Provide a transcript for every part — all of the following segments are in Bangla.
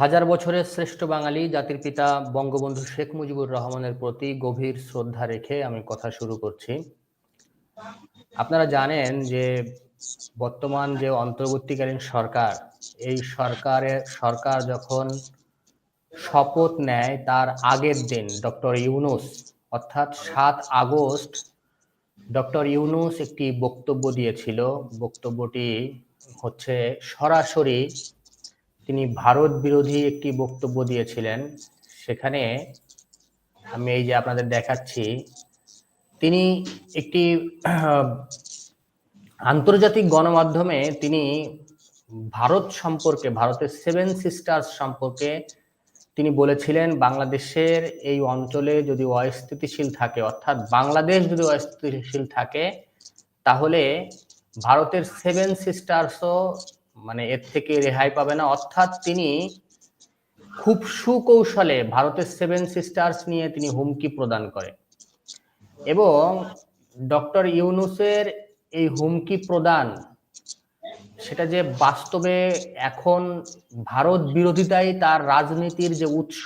হাজার বছরের শ্রেষ্ঠ বাঙালি জাতির পিতা বঙ্গবন্ধু শেখ মুজিবুর রহমানের প্রতি গভীর শ্রদ্ধা রেখে আমি কথা শুরু করছি। আপনারা জানেন যে বর্তমান যে অন্তর্বর্তীকালীন সরকার, এই সরকারের সরকার যখন শপথ নেয়, তার আগের দিন ডক্টর ইউনুস, অর্থাৎ সাত আগস্ট, ডক্টর ইউনুস একটি বক্তব্য দিয়েছিল। বক্তব্যটি হচ্ছে সরাসরি তিনি ভারত বিরোধী একটি বক্তব্য দিয়েছিলেন। সেখানে আমি এই যে আপনাদের দেখাচ্ছি, তিনি একটি আন্তর্জাতিক গণমাধ্যমে তিনি ভারত সম্পর্কে, ভারতের সেভেন সিস্টার্স সম্পর্কে তিনি বলেছিলেন, বাংলাদেশের এই অঞ্চলে যদি অস্থিতিশীল থাকে, অর্থাৎ বাংলাদেশ যদি অস্থিতিশীল থাকে, তাহলে ভারতের সেভেন সিস্টার্সও মানে এর থেকে রেহাই পাবে না। অর্থাৎ তিনি খুব সুকৌশলে ভারতের সেভেন সিস্টার্স নিয়ে তিনি হুমকি প্রদান করে এবং ডক্টর ইউনুসের এই হুমকি প্রদান, সেটা যে বাস্তবে এখন ভারত বিরোধিতাই তার রাজনীতির যে উৎস,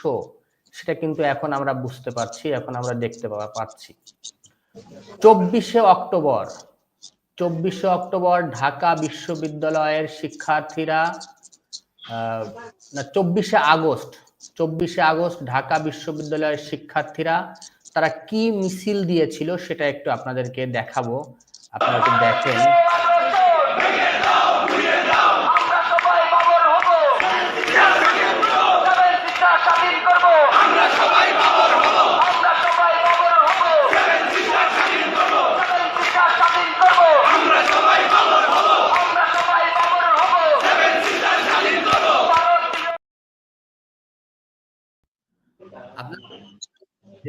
সেটা কিন্তু এখন আমরা বুঝতে পারছি, এখন আমরা দেখতে পাচ্ছি। চব্বিশে অক্টোবর চব্বিশে অক্টোবর ঢাকা বিশ্ববিদ্যালয়ের শিক্ষার্থীরা না, চব্বিশে আগস্ট চব্বিশে আগস্ট ঢাকা বিশ্ববিদ্যালয়ের শিক্ষার্থীরা, তারা কি মিছিল দিয়েছিল সেটা একটু আপনাদেরকে দেখাবো। আপনারা দেখেন।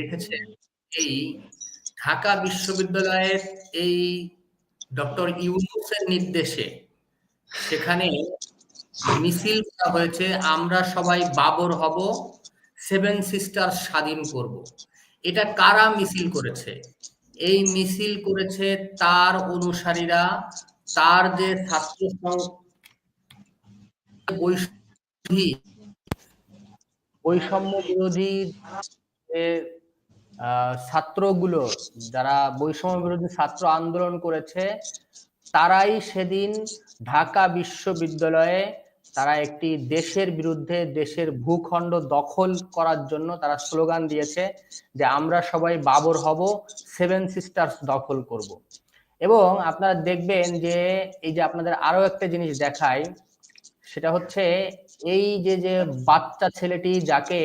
দেখেছেন? এই ঢাকা বিশ্ববিদ্যালয়ের এই ডক্টর ইউনুসের নির্দেশে সেখানে মিছিল করা হয়েছে আমরা সবাই বাবর হব সেভেন সিস্টার স্বাধীন করব। এটা কারা মিছিল করেছে? এই মিছিল করেছে তার অনুসারীরা তার যে ছাত্র বৈষম্য বিরোধী ছাত্রগুলো, যারা বৈষম্য বিরোধী ছাত্র আন্দোলন করেছে, তারাই সেদিন ঢাকা বিশ্ববিদ্যালয়ে তারা একটি দেশের বিরুদ্ধে দেশের ভূখণ্ড দখল করার জন্য তারা স্লোগান দিয়েছে যে আমরা সবাই বাবর হব, সেভেন সিস্টার্স দখল করব। এবং আপনারা দেখবেন যে এই যে আপনাদের আরও একটা জিনিস দেখায় সেটা হচ্ছে এই যে যে বাচ্চা ছেলেটি যাকে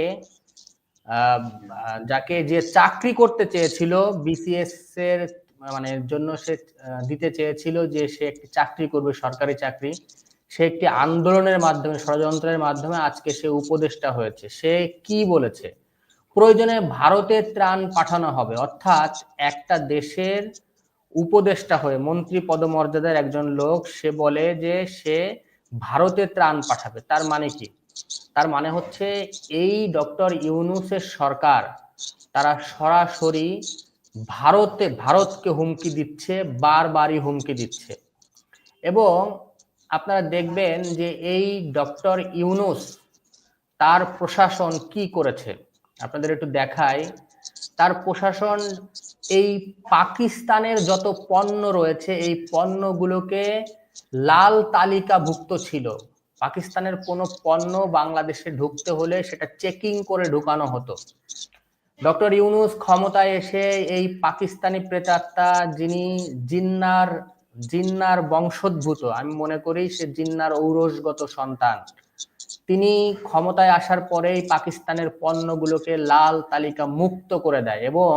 যাকে যে চাকরি করতে চেয়েছিল বিসিএস এর মানে জন্য সে দিতে চেয়েছিল যে সে একটি চাকরি করবে, সরকারি চাকরি। সে একটি আন্দোলনের মাধ্যমে, ষড়যন্ত্রের মাধ্যমে আজকে সে উপদেষ্টা হয়েছে। সে কি বলেছে? প্রয়োজনে ভারতের ত্রাণ পাঠানো হবে। অর্থাৎ একটা দেশের উপদেষ্টা হয়ে, মন্ত্রী পদমর্যাদার একজন লোক, সে বলে যে সে ভারতে ত্রাণ পাঠাবে। তার মানে কি? তার মানে হচ্ছে এই ডক্টর ইউনুসের সরকার তারা সরাসরি ভারতে, ভারতকে হুমকি দিচ্ছে, বারবারই হুমকি দিচ্ছে। এবং আপনারা দেখবেন যে এই ডক্টর ইউনুস তার প্রশাসন কি করেছে? আপনাদের একটু দেখাই। তার প্রশাসন এই পাকিস্তানের যত পণ্য রয়েছে, এই পণ্যগুলোকে লাল তালিকাভুক্ত ছিল। পাকিস্তানের কোনো পণ্য বাংলাদেশে ঢুকতে হলে সেটা চেকিং করে ঢুকানো হতো। ডক্টর ইউনুস ক্ষমতায় এসে এই পাকিস্তানি প্রেতাত্মা যিনি জিন্নার জিন্নার বংশোদ্ভূত, আমি মনে করি সে জিন্নার ঔরসগত সন্তান। তিনি ক্ষমতায় আসার পরেই পাকিস্তানের পণ্যগুলোকে লাল তালিকা মুক্ত করে দেয় এবং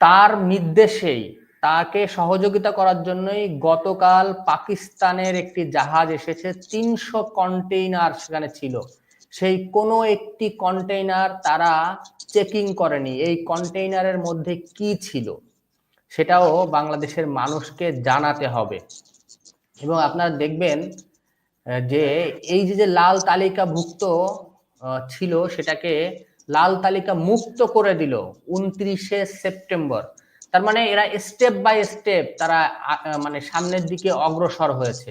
তার নির্দেশেই তাকে সহযোগিতা করার জন্যই গতকাল পাকিস্তানের একটি জাহাজ এসেছে। তিনশো কন্টেইনার সেখানে ছিল। সেই কোনো একটি কন্টেইনার তারা চেকিং করেনি। এই কন্টেইনারের মধ্যে কি ছিল সেটাও বাংলাদেশের মানুষকে জানাতে হবে। এবং আপনারা দেখবেন যে এই যে লাল তালিকাভুক্ত ছিল সেটাকে লাল তালিকা মুক্ত করে দিল। উনত্রিশে সেপ্টেম্বর। তার মানে এরা স্টেপ বাই স্টেপ তারা মানে সামনের দিকে অগ্রসর হয়েছে।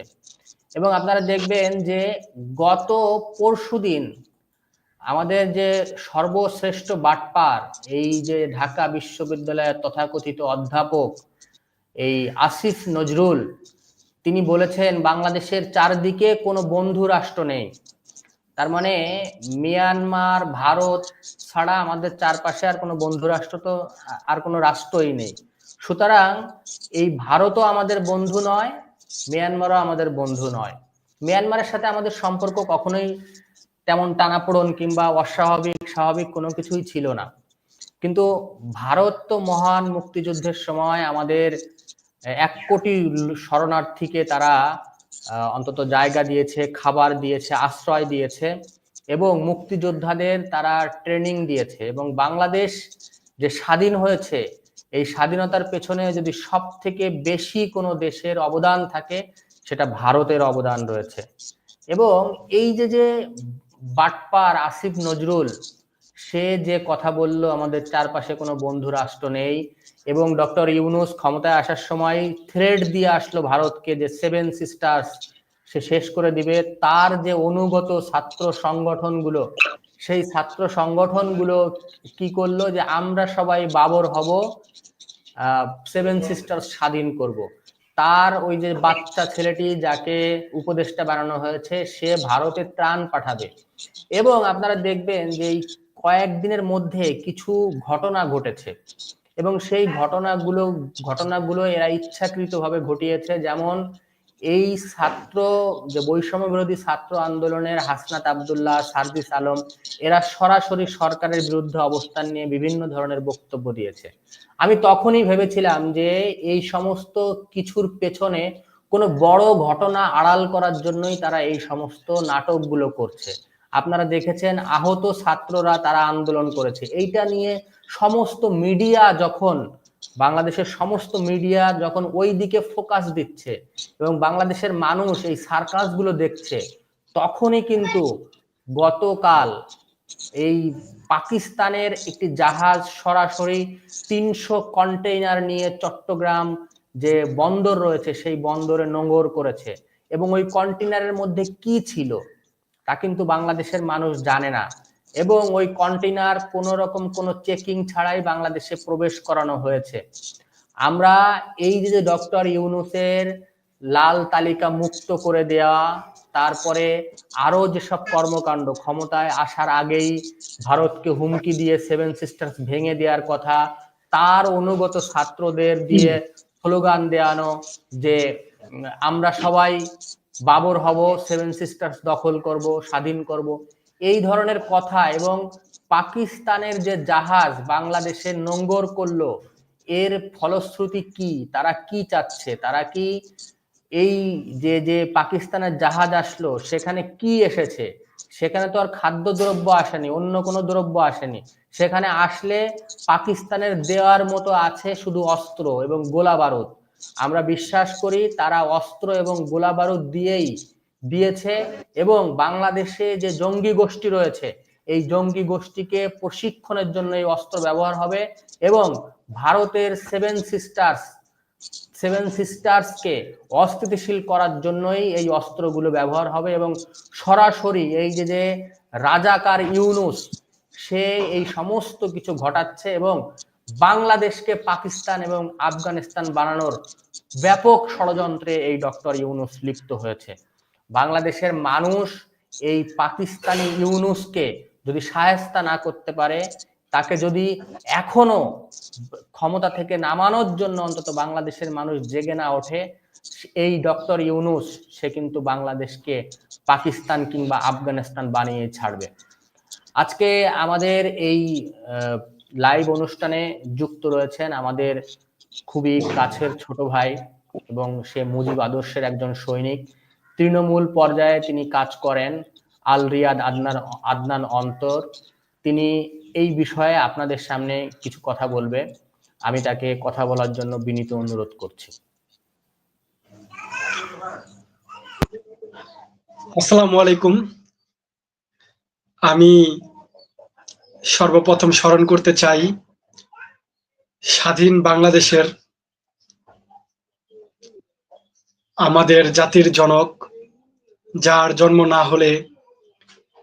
এবং আপনারা দেখবেন যে গত পরশু দিন আমাদের যে সর্বশ্রেষ্ঠ বাটপার, এই যে ঢাকা বিশ্ববিদ্যালয়ের তথাকথিত অধ্যাপক, এই আসিফ নজরুল, তিনি বলেছেন, বাংলাদেশের চারদিকে কোনো বন্ধু রাষ্ট্র নেই। তার মানে মিয়ানমার, ভারত ছাড়া আমাদের চারপাশে আর কোনো বন্ধু রাষ্ট্র তো, আর কোনো রাষ্ট্রই নেই। সুতরাং এই ভারতও আমাদের বন্ধু নয়, মিয়ানমারও আমাদের বন্ধু নয়। মিয়ানমারের সাথে আমাদের সম্পর্ক কখনোই তেমন টানাপোড়ন কিংবা অস্বাভাবিক, স্বাভাবিক কোনো কিছুই ছিল না। কিন্তু ভারত তো মহান মুক্তিযুদ্ধের সময় আমাদের এক কোটি শরণার্থীকে তারা অন্তত জায়গা দিয়েছে, খাবার দিয়েছে, আশ্রয় দিয়েছে এবং মুক্তিযোদ্ধাদের তারা ট্রেনিং দিয়েছে এবং বাংলাদেশ যে স্বাধীন হয়েছে, এই স্বাধীনতার পেছনে যদি সব থেকে বেশি কোনো দেশের অবদান থাকে, সেটা ভারতের অবদান রয়েছে। এবং এই যে যে বাটপার আসিফ নজরুল সে যে কথা বলল, আমাদের চারপাশে কোনো বন্ধু রাষ্ট্র নেই এবং ডক্টর ইউনুস ক্ষমতায় আসার সময় থ্রেড দিয়ে আসলো ভারতকে যে সেভেন সিস্টার্স সে শেষ করে দিবে তার যে অনুগত ছাত্র সংগঠনগুলো, সেই ছাত্র সংগঠনগুলো কি করল যে আমরা সবাই বাবর হব সেভেন সিস্টার্স স্বাধীন করব। তার ওই যে বাচ্চা ছেলেটি যাকে উপদেষ্টা বানানো হয়েছে, সে ভারতে ত্রাণ পাঠাবে এবং আপনারা দেখবেন যে এই কয়েকদিনের মধ্যে কিছু ঘটনা ঘটেছে। এবং সেই ঘটনাগুলো ঘটনাগুলো এরা ইচ্ছাকৃতভাবে ঘটিয়েছে। যেমন এই ছাত্র, যে বৈষম্য বিরোধী ছাত্র আন্দোলনের হাসনাত আবদুল্লাহ, সার্জিস আলম, এরা সরাসরি সরকারের বিরুদ্ধে অবস্থান নিয়ে বিভিন্ন ধরনের বক্তব্য দিয়েছে। আমি তখনই ভেবেছিলাম যে এই সমস্ত কিছুর পেছনে কোনো বড় ঘটনা আড়াল করার জন্যই তারা এই সমস্ত নাটকগুলো করছে। আপনারা দেখেছেন আহত ছাত্ররা তারা আন্দোলন করেছে। এইটা নিয়ে সমস্ত মিডিয়া যখন, বাংলাদেশের সমস্ত মিডিয়া যখন ওই দিকে ফোকাস দিচ্ছে এবং বাংলাদেশের মানুষ এই সার্কাসগুলো দেখছে, তখনই কিন্তু গতকাল এই পাকিস্তানের একটি জাহাজ সরাসরি তিনশো কন্টেইনার নিয়ে চট্টগ্রাম যে বন্দর রয়েছে, সেই বন্দরে নোংর করেছে। এবং ওই কন্টেইনারের মধ্যে কি ছিল? তা কিন্তু বাংলাদেশের মানুষ জানে না। এবং ওই কন্টেনার কোন রকম কোনো চেকিং ছাড়াই বাংলাদেশে প্রবেশ করানো হয়েছে। আমরা এই যে ডক্টর ইউনুসের লাল তালিকা মুক্ত করে দেওয়া তারপরে আরও যেসব কর্মকাণ্ড ক্ষমতায় আসার আগেই ভারতকে হুমকি দিয়ে সেভেন সিস্টার্স ভেঙে দেওয়ার কথা তার অনুগত ছাত্রদের দিয়ে স্লোগান দেওয়ানো যে আমরা সবাই বাবর হব সেভেন সিস্টার্স দখল করব স্বাধীন করব। এই ধরনের কথা এবং পাকিস্তানের যে জাহাজ বাংলাদেশে নোঙ্গর করল এর ফলশ্রুতি কি? তারা কি চাচ্ছে? তারা কি এই যে যে পাকিস্তানের জাহাজ আসলো সেখানে কি এসেছে? সেখানে তো আর খাদ্য দ্রব্য আসেনি অন্য কোনো দ্রব্য আসেনি। সেখানে আসলে পাকিস্তানের দেওয়ার মতো আছে শুধু অস্ত্র এবং গোলা বারুদ। আমরা বিশ্বাস করি তারা অস্ত্র এবং গোলা বারুদ দিয়েই দিয়েছে এবং বাংলাদেশে যে জঙ্গি গোষ্ঠী রয়েছে, এই জঙ্গি গোষ্ঠীকে প্রশিক্ষণের জন্য এই অস্ত্র ব্যবহার হবে এবং ভারতের সেভেন সিস্টার্স সেভেন সিস্টার্সকে অস্থিতিশীল করার জন্যই এই অস্ত্রগুলো ব্যবহার হবে এবং সরাসরি এই যে যে রাজাকার ইউনুস, সে এই সমস্ত কিছু ঘটাচ্ছে এবং বাংলাদেশকে পাকিস্তান এবং আফগানিস্তান বানানোর ব্যাপক ষড়যন্ত্রে এই ডক্টর ইউনুস লিপ্ত হয়েছে। বাংলাদেশের মানুষ এই পাকিস্তানি ইউনুসকে যদি সাহেস্তা না করতে পারে, তাকে যদি এখনও ক্ষমতা থেকে নামানোর জন্য অন্তত বাংলাদেশের মানুষ জেগে না ওঠে, এই ডক্টর ইউনুস, সে কিন্তু বাংলাদেশকে পাকিস্তান কিংবা আফগানিস্তান বানিয়ে ছাড়বে। আজকে আমাদের এই লাইভ অনুষ্ঠানে যুক্ত রয়েছেন আমাদের খুবই কাছের ছোট ভাই এবং সে মুজিব আদর্শের একজন সৈনিক। তৃণমূল পর্যায়ে তিনি কাজ করেন আল রিয়াদ আদনান আদনান অন্তর। তিনি এই বিষয়ে আপনাদের সামনে কিছু কথা বলবে। আমি তাকে কথা বলার জন্য বিনীত অনুরোধ করছি। আসসালামু আলাইকুম। আমি সর্বপ্রথম স্মরণ করতে চাই স্বাধীন বাংলাদেশের আমাদের জাতির জনক, যার জন্ম না হলে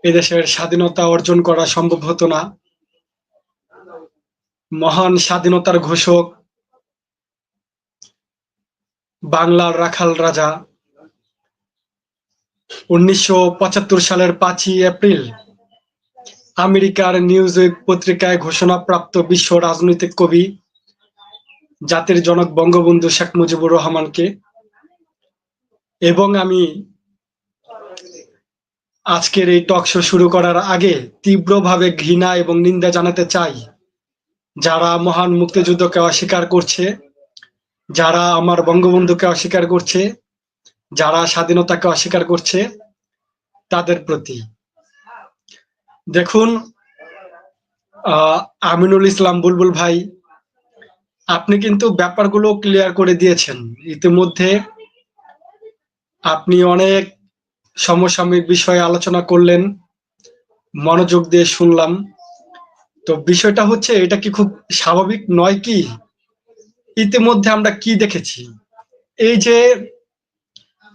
এদেশের স্বাধীনতা অর্জন করা সম্ভব হতো না। মহান স্বাধীনতার ঘোষক, বাংলার রাখাল রাজা, উনিশশো পঁচাত্তর সালের পাঁচই এপ্রিল আমেরিকার নিউজ পত্রিকায় ঘোষণাপ্রাপ্ত বিশ্ব রাজনৈতিক কবি, জাতির জনক বঙ্গবন্ধু শেখ মুজিবুর রহমানকে। এবং আমি আজকের এই টক শো শুরু করার আগে তীব্রভাবে ঘৃণা এবং নিন্দা জানাতে চাই যারা মহান মুক্তিযুদ্ধকে অস্বীকার করছে, যারা আমার বঙ্গবন্ধুকে অস্বীকার করছে, যারা স্বাধীনতাকে অস্বীকার করছে, তাদের প্রতি। দেখুন আমিনুল ইসলাম বুলবুল ভাই, আপনি কিন্তু ব্যাপারগুলো ক্লিয়ার করে দিয়েছেন। ইতিমধ্যে আপনি অনেক সমসাময়িক বিষয়ে আলোচনা করলেন, মনোযোগ দিয়ে শুনলাম। তো বিষয়টা হচ্ছে, এটা কি খুব স্বাভাবিক নয় কি? ইতিমধ্যে আমরা কি দেখেছি? এই যে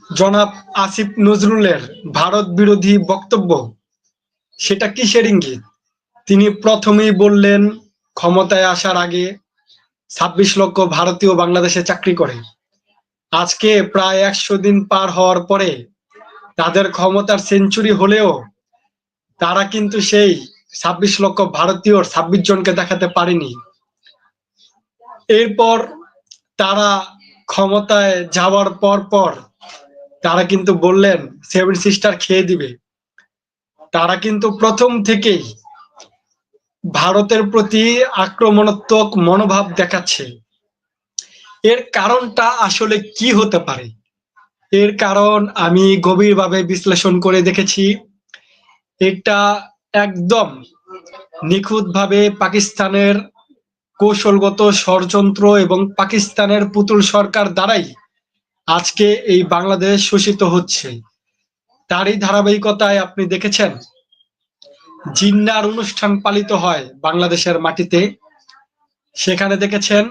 জনাব আসিফ নজরুলের ভারত বিরোধী বক্তব্য সেটা কিসের ইঙ্গিত? তিনি প্রথমেই বললেন, ক্ষমতায় আসার আগে ছাব্বিশ লক্ষ ভারতীয় বাংলাদেশে চাকরি করে। আজকে প্রায় একশো দিন পার হওয়ার পরে তাদের ক্ষমতার সেঞ্চুরি হলেও তারা কিন্তু সেই ছাব্বিশ লক্ষ ভারতীয় ছাব্বিশ জনকে দেখাতে পারেনি। এরপর তারা ক্ষমতায় যাওয়ার পর পর তারা কিন্তু বললেন সেভেন সিস্টার খেয়ে দিবে। তারা কিন্তু প্রথম থেকেই ভারতের প্রতি আক্রমণাত্মক মনোভাব দেখাচ্ছে। এর কারণটা আসলে কি হতে পারে? এর কারণ আমি গভীরভাবে বিশ্লেষণ করে দেখেছি। এটা একদম নিখুঁতভাবে পাকিস্তানের কৌশলগত ষড়যন্ত্র এবং পাকিস্তানের পুতুল সরকার দ্বারাই আজকে এই বাংলাদেশ শোষিত হচ্ছে। তারই ধারাবাহিকতায় আপনি দেখেছেন? জিন্নার অনুষ্ঠান পালিত হয় বাংলাদেশের মাটিতে। সেখানে দেখেছেন,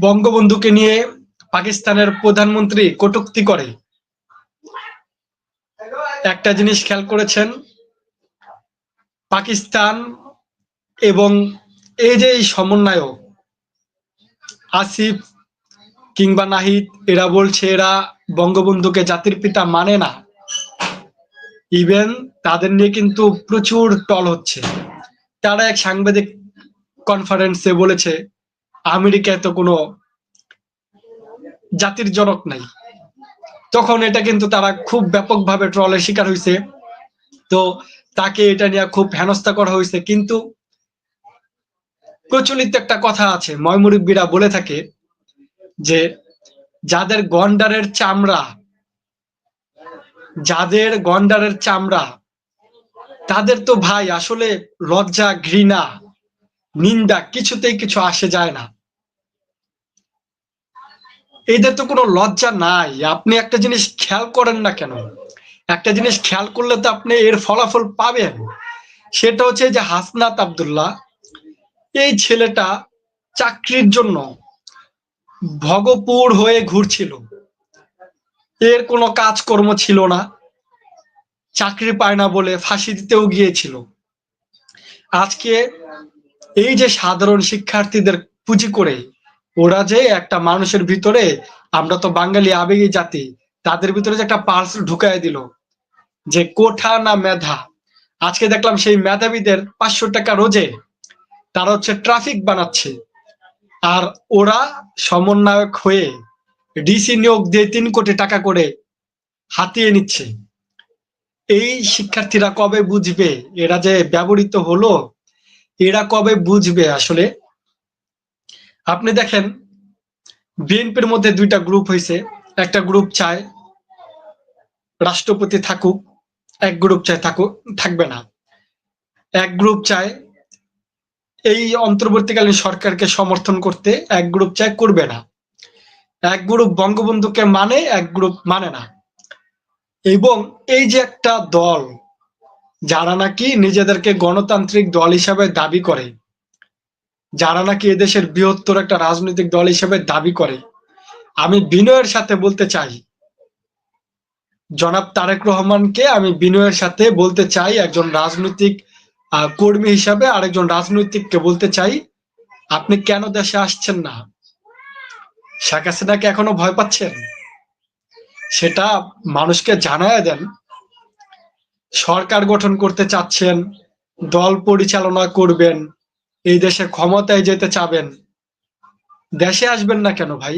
বঙ্গবন্ধুকে নিয়ে পাকিস্তানের প্রধানমন্ত্রী কটুক্তি করে। একটা জিনিস খেয়াল করেছেন, পাকিস্তান এবং এই যে সমন্বয়ক, আসিফ কিংবা নাহিদ, এরা বলছে এরা বঙ্গবন্ধুকে জাতির পিতা মানে না। ইভেন তাদের নিয়ে কিন্তু প্রচুর টল হচ্ছে। তারা এক সাংবাদিক কনফারেন্সে বলেছে, আমেরিকায় তো কোনো জাতির জনক নাই। তখন এটা কিন্তু তারা খুব ব্যাপকভাবে ট্রলের শিকার হয়েছে তো তাকে এটা নিয়ে খুব হেনস্থা করা হয়েছে কিন্তু প্রচলিত একটা কথা আছে ময়মুরব্বীরা বলে থাকে যে, যাদের গন্ডারের চামড়া যাদের গন্ডারের চামড়া, তাদের তো ভাই আসলে লজ্জা, ঘৃণা, নিন্দা কিছুতেই কিছু আসে যায় না। এদের তো কোনো লজ্জা নাই। আপনি একটা জিনিস খেয়াল করেন না কেন? একটা জিনিস খেয়াল করলে তো আপনি এর ফলাফল পাবেন। সেটা হচ্ছে যে হাসনাত আবদুল্লাহ, এই ছেলেটা চাকরির জন্য ভগপুর হয়ে ঘুরছিল। এর কোনো কাজকর্ম ছিল না। চাকরি পায় না বলে ফাঁসি দিতেও গিয়েছিল। আজকে এই যে সাধারণ শিক্ষার্থীদের পুঁজি করে ওরা যে একটা মানুষের ভিতরে, আমরা তো বাঙালি আবেগী জাতি, তাদের ভিতরে যে একটা পার্সেল ঢুকাই দিল যে কোঠা না মেধা। আজকে দেখলাম সেই মেধাবীদের পাঁচশো টাকা রোজে তারা হচ্ছে ট্রাফিক বানাচ্ছে। আর ওরা সমন্বয়ক হয়ে ডিসি নিয়োগ দিয়ে তিন কোটি টাকা করে হাতিয়ে নিচ্ছে। এই শিক্ষার্থীরা কবে বুঝবে? এরা যে ব্যবহৃত হলো, এরা কবে বুঝবে আসলে? আপনি দেখেন, বিএনপির মধ্যে দুইটা গ্রুপ হয়েছে একটা গ্রুপ চায় রাষ্ট্রপতি থাকুক, এক গ্রুপ চায় থাকুক, থাকবে না। এক গ্রুপ চায় এই অন্তর্বর্তীকালীন সরকারকে সমর্থন করতে, এক গ্রুপ চায় করবে না। এক গ্রুপ বঙ্গবন্ধুকে মানে এক গ্রুপ মানে না। এবং এই যে একটা দল, যারা নাকি নিজেদেরকে গণতান্ত্রিক দল হিসাবে দাবি করে, যারা নাকি এদেশের বৃহত্তর একটা রাজনৈতিক দল হিসেবে দাবি করে, আমি বিনয়ের সাথে বলতে চাই। জনাব তারেক রহমানকে আমি বিনয়ের সাথে বলতে চাই, একজন রাজনৈতিক কর্মী হিসাবে আরেকজন রাজনৈতিককে বলতে চাই, আপনি কেন দেশে আসছেন না? শেখ হাসিনাকে এখনও ভয় পাচ্ছেন সেটা মানুষকে জানায় দেন। সরকার গঠন করতে চাচ্ছেন, দল পরিচালনা করবেন, এই দেশে ক্ষমতায় যেতে চাবেন। দেশে আসবেন না কেন ভাই?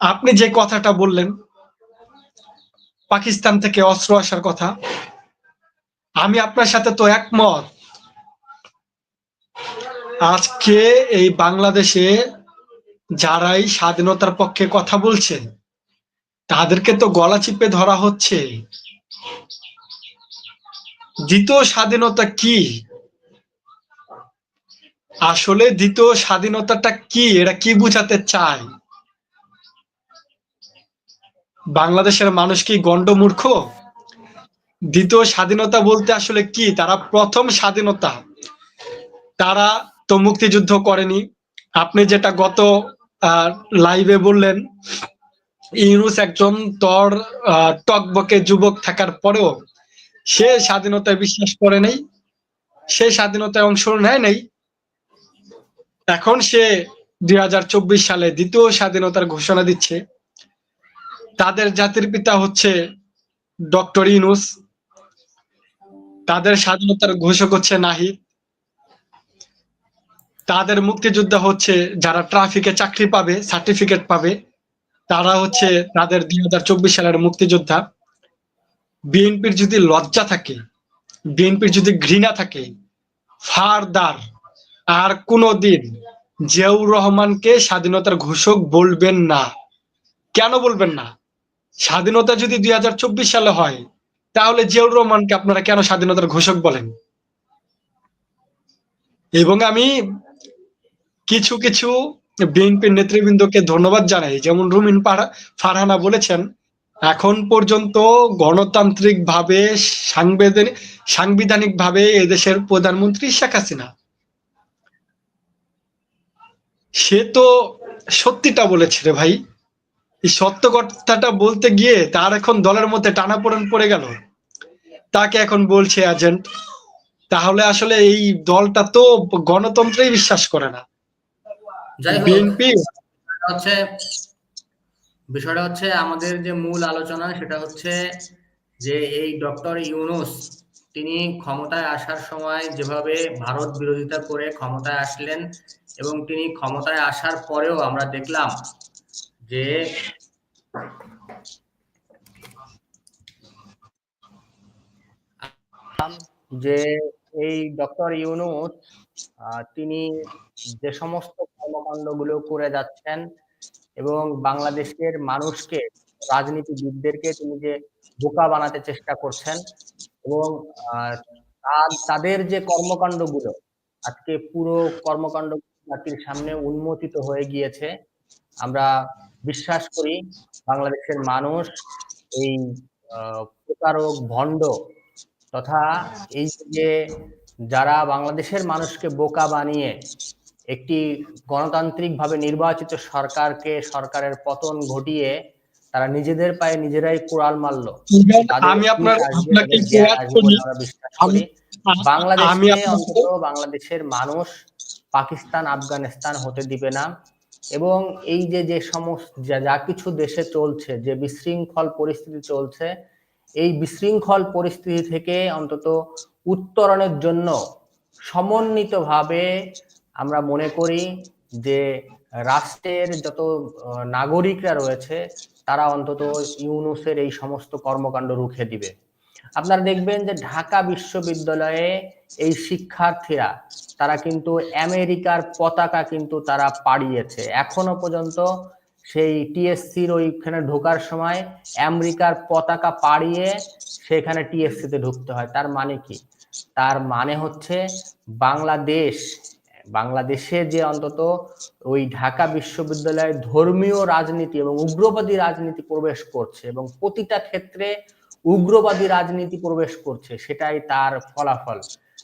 আপনি যে কথাটা বললেন, পাকিস্তান থেকে অস্ত্র আসার কথা, আমি আপনার সাথে তো একমত। আজকে এই বাংলাদেশে যারাই স্বাধীনতার পক্ষে কথা বলছে, তাদেরকে তো গলা চিপে ধরা হচ্ছে। দ্বিতীয় স্বাধীনতা কি? আসলে দ্বিতীয় স্বাধীনতাটা কি? এরা কি বুঝাতে চায়? বাংলাদেশের মানুষ কি গন্ডমূর্খ দ্বিতীয় স্বাধীনতা বলতে আসলে কি? তারা প্রথম স্বাধীনতা। তারা তো মুক্তিযুদ্ধ করেনি। আপনি যেটা গত লাইভে বললেন, ইউনুস একজন তর টকবকে যুবক থাকার পরেও সে স্বাধীনতায় বিশ্বাস করে নেই, সে স্বাধীনতায় অংশ নেয় নেই। এখন সে দুই হাজার চব্বিশ সালে দ্বিতীয় স্বাধীনতার ঘোষণা দিচ্ছে। তাদের জাতির পিতা হচ্ছে ডক্টর ইনুস তাদের স্বাধীনতার ঘোষক হচ্ছে নাহিদ। তাদের মুক্তিযোদ্ধা হচ্ছে যারা ট্রাফিকে চাকরি পাবে সার্টিফিকেট পাবে, তারা হচ্ছে তাদের দুই হাজার চব্বিশ সালের মুক্তিযোদ্ধা। বিএনপির যদি লজ্জা থাকে, বিএনপির যদি ঘৃণা থাকে, ফারদার, আর কোনোদিন জিয়াউর রহমানকে স্বাধীনতার ঘোষক বলবেন না। কেন বলবেন না? স্বাধীনতা যদি দুই হাজার চব্বিশ সালে হয়, তাহলে জিয়াউর রহমানকে আপনারা কেন স্বাধীনতার ঘোষক বলেন? এবং আমি কিছু কিছু বিএনপির নেতৃবৃন্দকে ধন্যবাদ জানাই। যেমন রুমিন ফারহানা বলেছেন, এখন পর্যন্ত গণতান্ত্রিক ভাবে সাংবিধানিক সাংবিধানিক ভাবে এদেশের প্রধানমন্ত্রী শেখ হাসিনা। সে তো সত্যিটা বলেছে রে ভাই। সত্য কথাটা বলতে গিয়ে তার এখন দলের মধ্যে টানাপোড়েন পড়ে গেল। তাকে এখন বলছে এজেন্ট তাহলে আসলে এই দলটা তো গণতন্ত্রেই বিশ্বাস করে না। যাই হোক হচ্ছে বিষয়টা হচ্ছে আমাদের যে মূল আলোচনা সেটা হচ্ছে যে এই ডক্টর ইউনুস তিনি ক্ষমতায় আসার সময় যেভাবে ভারত বিরোধিতা করে ক্ষমতায় আসলেন এবং তিনি ক্ষমতায় আসার পরেও আমরা দেখলাম যে যে এই ডক্টর ইউনুস আহ, তিনি যে সমস্ত কর্মকাণ্ডগুলো করে যাচ্ছেন এবং বাংলাদেশের মানুষকে, রাজনীতিবিদদেরকে তিনি যে বোকা বানাতে চেষ্টা করছেন এবং তাদের যে কর্মকাণ্ডগুলো, আজকে পুরো কর্মকাণ্ড জাতির সামনে উন্মোচিত হয়ে গিয়েছে, আমরা বিশ্বাস করি বাংলাদেশের মানুষ এই প্রতারক ভণ্ড তথা এই যে যারা বাংলাদেশের মানুষকে বোকা বানিয়ে একটি গণতান্ত্রিকভাবে নির্বাচিত সরকারকে সরকারের পতন ঘটিয়ে তারা নিজেদের পায়ে নিজেরাই কোড়াল মারলো। আমি আপনার আপনাকে বাংলাদেশে অন্তত বাংলাদেশের মানুষ পাকিস্তান আফগানিস্তান হতে দিবে না। এবং এই যে যে সমস্ত যা যা কিছু দেশে চলছে যে বিশৃঙ্খল পরিস্থিতি চলছে এই বিশৃঙ্খল পরিস্থিতি থেকে অন্তত উত্তরণের জন্য সমন্বিতভাবে আমরা মনে করি যে রাষ্ট্রের যত নাগরিকরা রয়েছে, তারা অন্তত ইউনুসের এই সমস্ত কর্মকাণ্ড রুখে দিবে। আপনারা দেখবেন যে ঢাকা বিশ্ববিদ্যালয়ে এই শিক্ষার্থীরা, তারা কিন্তু আমেরিকার পতাকা কিন্তু তারা পাড়িয়েছে। এখনও পর্যন্ত সেই টিএসসির ওইখানে ঢোকার সময় আমেরিকার পতাকা পাড়িয়ে সেখানে টিএসসিতে ঢুকতে হয়। তার মানে কি? তার মানে হচ্ছে বাংলাদেশ বাংলাদেশে যে অন্তত ওই ঢাকা বিশ্ববিদ্যালয়ে ধর্মীয় রাজনীতি এবং উগ্রবাদী রাজনীতি প্রবেশ করছে এবং প্রতিটা ক্ষেত্রে উগ্রবাদী রাজনীতি প্রবেশ করছে, সেটাই তার ফলাফল।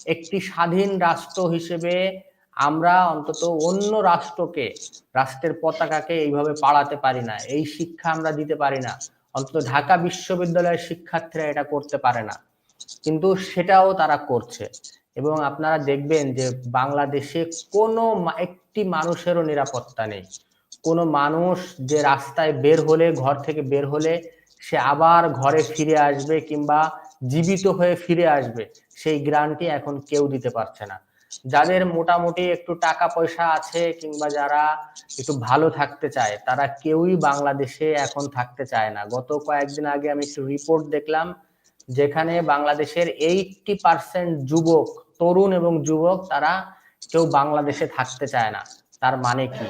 একটি স্বাধীন রাষ্ট্র হিসেবে আমরা অন্তত অন্য রাষ্ট্রকে, রাষ্ট্রের পতাকাকে এইভাবে পাড়াতে পারি না, এই শিক্ষা আমরা দিতে পারি না। অন্তত ঢাকা বিশ্ববিদ্যালয়ের শিক্ষার্থীরা এটা করতে পারে না। কিন্তু সেটাও তারা করছে। এবং আপনারা দেখবেন যে বাংলাদেশে কোনো একটি মানুষেরও নিরাপত্তা নেই। কোনো মানুষ যে রাস্তায় বের হলে, ঘর থেকে বের হলে, সে আবার ঘরে ফিরে আসবে কিংবা জীবিত হয়ে ফিরে আসবে, সেই গ্রান্টি এখন কেউ দিতে পারছে না। যাদের মোটামুটি একটু টাকা পয়সা আছে কিংবা যারা একটু ভালো থাকতে চায়, তারা কেউই বাংলাদেশে এখন থাকতে চায় না। গত কয়েকদিন আগে আমি একটু রিপোর্ট দেখলাম, যেখানে বাংলাদেশের এইটটি পার্সেন্ট যুবক তরুণ এবং যুবক তারা কেউ বাংলাদেশে থাকতে চায় না। তার মানে কি?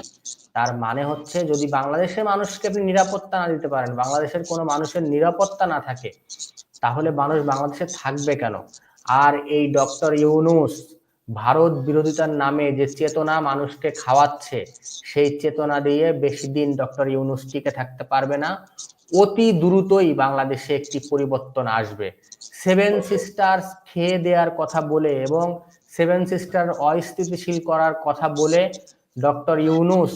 তার মানে হচ্ছে যদি বাংলাদেশের মানুষকে আপনি নিরাপত্তা না দিতে পারেন, বাংলাদেশের কোনো মানুষের নিরাপত্তা না থাকে, তাহলে মানুষ বাংলাদেশে থাকবে কেন? আর এই ডক্টর ইউনুস ভারত বিরোধিতার নামে যে চেতনা মানুষকে খাওয়াচ্ছে, সেই চেতনা দিয়ে বেশি দিন ডক্টর ইউনুস টিকে থাকতে পারবে না। অতি দ্রুতই বাংলাদেশে একটি পরিবর্তন আসবে। সেভেন সিস্টার্স খেয়ে দেওয়ার কথা বলে এবং সেভেন সিস্টার অস্থিতিশীল করার কথা বলে ডক্টর ইউনুস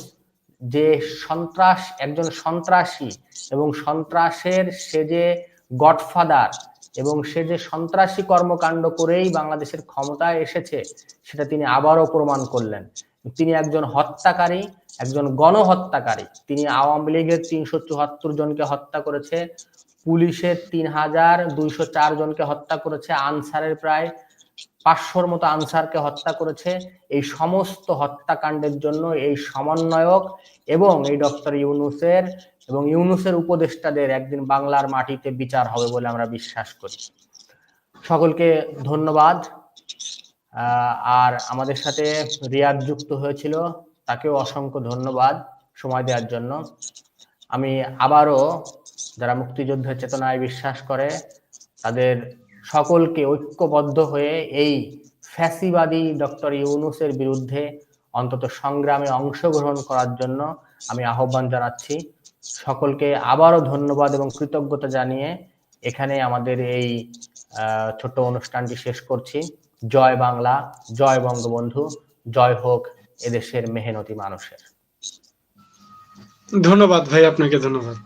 যে সন্ত্রাস, একজন সন্ত্রাসী এবং সন্ত্রাসের সে যে গডফাদার এবং সে যে সন্ত্রাসী কর্মকাণ্ড করেই বাংলাদেশের ক্ষমতায় এসেছে, সেটা তিনি আবারও প্রমাণ করলেন। তিনি একজন হত্যাকারী, একজন গণহত্যাকারী। তিনি আওয়ামী লীগের তিনশো চুয়াত্তর জনকে হত্যা করেছে, পুলিশের তিন হাজার দুইশো চার জনকে হত্যা করেছে, আনসারের প্রায় পাঁচশোর মতো আনসারকে হত্যা করেছে। এই সমস্ত হত্যাকাণ্ডের জন্য এই সমন্বয়ক এবং এই ডক্টর ইউনুসের এবং ইউনুসের উপদেষ্টাদের একদিন বাংলার মাটিতে বিচার হবে বলে আমরা বিশ্বাস করি। সকলকে ধন্যবাদ। আর আমাদের সাথে রিয়াদ যুক্ত হয়েছিল, তাকেও অসংখ্য ধন্যবাদ সময় দেওয়ার জন্য। আমি আবারও যারা মুক্তিযুদ্ধের চেতনায় বিশ্বাস করে, তাদের সকলকে ঐক্যবদ্ধ হয়ে এই ফ্যাসিবাদী ডক্টর ইউনুসের বিরুদ্ধে অন্তত সংগ্রামে অংশগ্রহণ করার জন্য আমি আহ্বান জানাচ্ছি। সকলকে আবারও ধন্যবাদ এবং কৃতজ্ঞতা জানিয়ে এখানে আমাদের এই ছোট্ট অনুষ্ঠানটি শেষ করছি। জয় বাংলা জয় বঙ্গবন্ধু জয় হোক এদেশের মেহনতি মানুষের। ধন্যবাদ ভাই আপনাকে ধন্যবাদ।